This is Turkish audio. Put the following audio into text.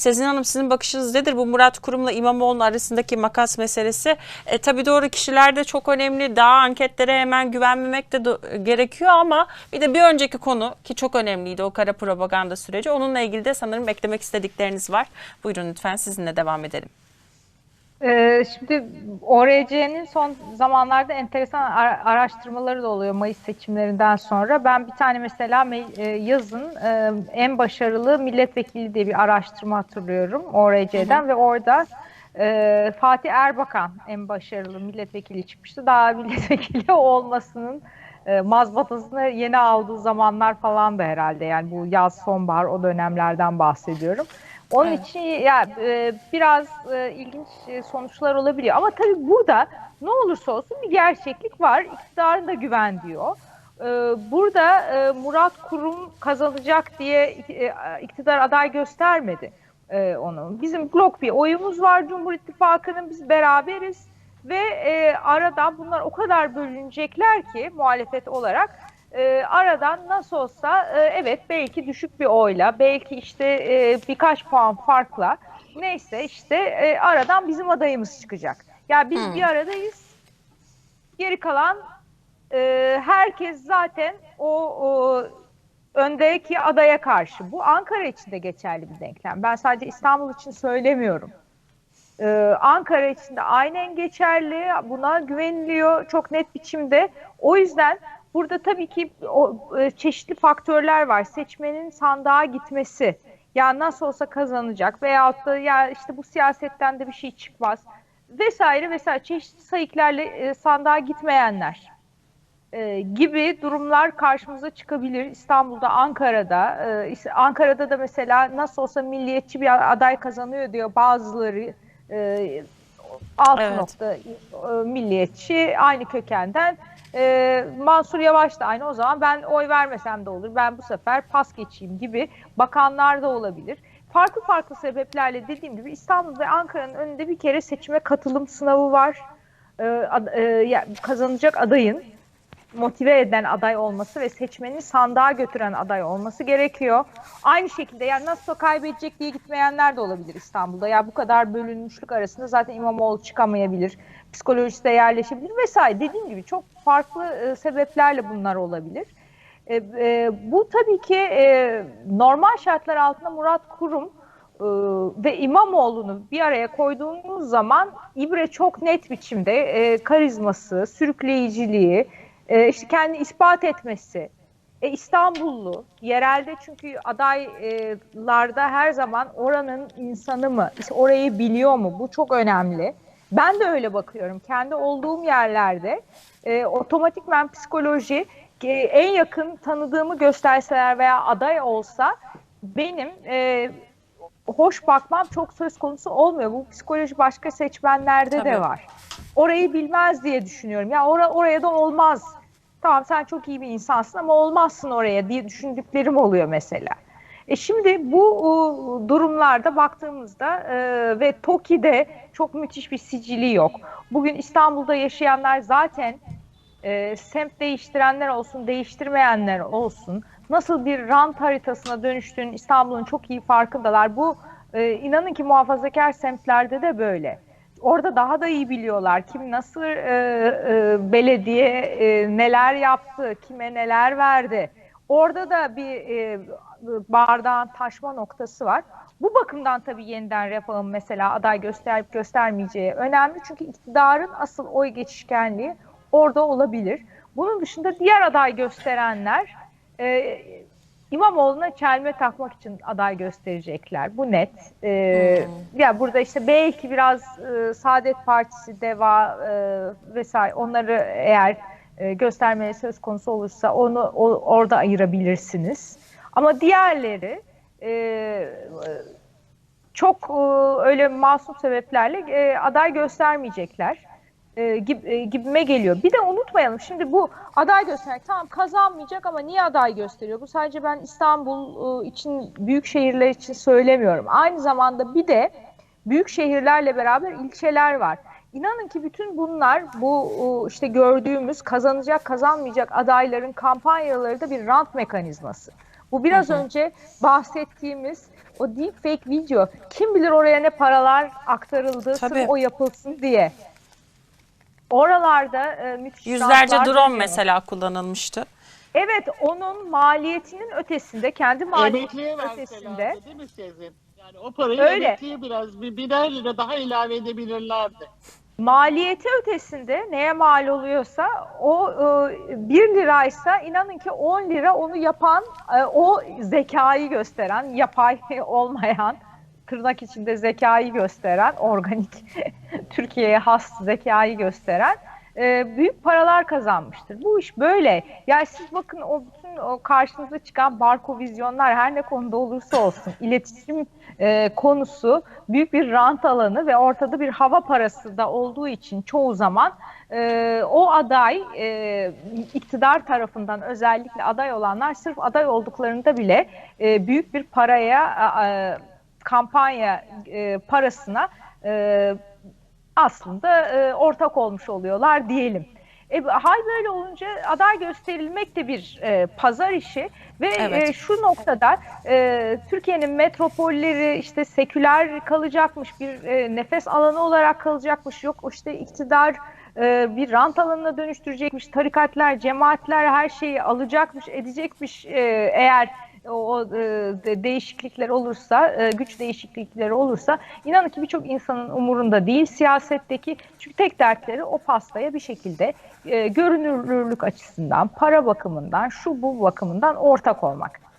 Sezin Hanım sizin bakışınız nedir? Bu Murat Kurum'la İmamoğlu'nun arasındaki makas meselesi. E, tabii doğru kişiler de çok önemli. Daha anketlere hemen güvenmemek de gerekiyor ama bir de bir önceki konu ki çok önemliydi o kara propaganda süreci. Onunla ilgili de sanırım eklemek istedikleriniz var. Buyurun lütfen sizinle devam edelim. Ee, şimdi ORC'nin son zamanlarda enteresan ara- araştırmaları da oluyor Mayıs seçimlerinden sonra. Ben bir tane mesela me- e, yazın e, en başarılı milletvekili diye bir araştırma hatırlıyorum ORC'den ve orada e, Fatih Erbakan en başarılı milletvekili çıkmıştı. Daha milletvekili olmasının e, mazbatasını yeni aldığı zamanlar falan da herhalde yani bu yaz sonbahar o dönemlerden bahsediyorum. Onun Evet. için ya e, biraz e, ilginç e, sonuçlar olabiliyor. Ama tabii burada ne olursa olsun bir gerçeklik var. İktidarın da güven diyor. E, burada e, Murat Kurum kazanacak diye e, iktidar aday göstermedi e, onu. Bizim blok bir oyumuz var Cumhur İttifakı'nın biz beraberiz ve e, arada bunlar o kadar bölünecekler ki muhalefet olarak e, aradan nasıl olsa e, evet belki düşük bir oyla belki işte e, birkaç puan farkla neyse işte e, aradan bizim adayımız çıkacak. Ya biz Hmm. bir aradayız. Geri kalan e, herkes zaten o, o öndeki adaya karşı. Bu Ankara için de geçerli bir denklem. Ben sadece İstanbul için söylemiyorum. Ee, Ankara için de aynen geçerli. Buna güveniliyor çok net biçimde. O yüzden burada tabii ki o e, çeşitli faktörler var. Seçmenin sandığa gitmesi. Ya nasıl olsa kazanacak veyahut da ya işte bu siyasetten de bir şey çıkmaz vesaire vesaire çeşitli sayıklarla e, sandığa gitmeyenler e, gibi durumlar karşımıza çıkabilir. İstanbul'da, Ankara'da. E, Ankara'da da mesela nasıl olsa milliyetçi bir aday kazanıyor diyor bazıları. E, alt Evet. nokta e, milliyetçi, aynı kökenden. E, Mansur Yavaş da aynı. O zaman ben oy vermesem de olur. Ben bu sefer pas geçeyim gibi bakanlar da olabilir. Farklı farklı sebeplerle dediğim gibi İstanbul ve Ankara'nın önünde bir kere seçime katılım sınavı var. E, ad- e, kazanacak adayın motive eden aday olması ve seçmeni sandığa götüren aday olması gerekiyor. Aynı şekilde yani nasıl kaybedecek diye gitmeyenler de olabilir İstanbul'da. Ya bu kadar bölünmüşlük arasında zaten İmamoğlu çıkamayabilir. Psikolojisi de yerleşebilir vesaire. Dediğim gibi çok farklı e, sebeplerle bunlar olabilir. E, e, bu tabii ki e, normal şartlar altında Murat Kurum e, ve İmamoğlu'nu bir araya koyduğumuz zaman İbre çok net biçimde e, karizması, sürükleyiciliği, e, işte kendi ispat etmesi, e, İstanbullu, yerelde çünkü adaylarda her zaman oranın insanı mı, işte orayı biliyor mu? Bu çok önemli. Ben de öyle bakıyorum. Kendi olduğum yerlerde e, otomatikmen psikoloji e, en yakın tanıdığımı gösterseler veya aday olsa benim e, hoş bakmam çok söz konusu olmuyor. Bu psikoloji başka seçmenlerde Tabii. de var. Orayı bilmez diye düşünüyorum. Ya ora, oraya da olmaz. Tamam sen çok iyi bir insansın ama olmazsın oraya diye düşündüklerim oluyor mesela. E şimdi bu o, durumlarda baktığımızda e, ve TOKİ'de çok müthiş bir sicili yok. Bugün İstanbul'da yaşayanlar zaten e, semt değiştirenler olsun, değiştirmeyenler olsun nasıl bir rant haritasına dönüştüğünün İstanbul'un çok iyi farkındalar. Bu e, inanın ki muhafazakar semtlerde de böyle. Orada daha da iyi biliyorlar kim nasıl e, e, belediye e, neler yaptı, kime neler verdi. Orada da bir e, bardağın taşma noktası var. Bu bakımdan tabii yeniden refahın mesela aday gösterip göstermeyeceği önemli. Çünkü iktidarın asıl oy geçişkenliği orada olabilir. Bunun dışında diğer aday gösterenler e, İmamoğlu'na çelme takmak için aday gösterecekler. Bu net. E, Ya burada işte belki biraz e, Saadet Partisi, DEVA e, vesaire onları eğer e, göstermeye söz konusu olursa onu o- orada ayırabilirsiniz. Ama diğerleri e, çok e, öyle masum sebeplerle e, aday göstermeyecekler e, e, gibime geliyor. Bir de unutmayalım şimdi bu aday göstermek tamam kazanmayacak ama niye aday gösteriyor? Bu sadece ben İstanbul e, için büyük şehirler için söylemiyorum. Aynı zamanda bir de büyük şehirlerle beraber ilçeler var. İnanın ki bütün bunlar bu e, işte gördüğümüz kazanacak kazanmayacak adayların kampanyaları da bir rant mekanizması. Bu biraz önce bahsettiğimiz O deepfake video kim bilir oraya ne paralar aktarıldı sırf o yapılsın diye. Oralarda e, müthiş Yüzlerce drone dönüyor. mesela kullanılmıştı. Evet onun maliyetinin ötesinde kendi maliyetinin ötesinde değil mi Sezin? Yani o parayı Öyle. emekliye biraz bir birer lira daha ilave edebilirlerdi. maliyeti ötesinde neye mal oluyorsa o e, 1 liraysa inanın ki 10 lira onu yapan e, o zekayı gösteren yapay olmayan tırnak içinde zekayı gösteren organik Türkiye'ye has zekayı gösteren e, büyük paralar kazanmıştır. Bu iş böyle. Yani siz bakın o bütün o karşınıza çıkan barko vizyonlar her ne konuda olursa olsun iletişim e, konusu büyük bir rant alanı ve ortada bir hava parası da olduğu için çoğu zaman e, o aday e, iktidar tarafından özellikle aday olanlar sırf aday olduklarında bile e, büyük bir paraya e, kampanya e, parasına e, aslında e, ortak olmuş oluyorlar diyelim. E, hal böyle olunca aday gösterilmek de bir e, pazar işi ve Evet. e, şu noktada e, Türkiye'nin metropolleri işte seküler kalacakmış bir e, nefes alanı olarak kalacakmış yok işte iktidar e, bir rant alanına dönüştürecekmiş tarikatlar cemaatler her şeyi alacakmış edecekmiş e, eğer o e, de- değişiklikler olursa, e, güç değişiklikleri olursa inanın ki birçok insanın umurunda değil siyasetteki. Çünkü tek dertleri o pastaya bir şekilde e, görünürlülük açısından, para bakımından, şu bu bakımından ortak olmak.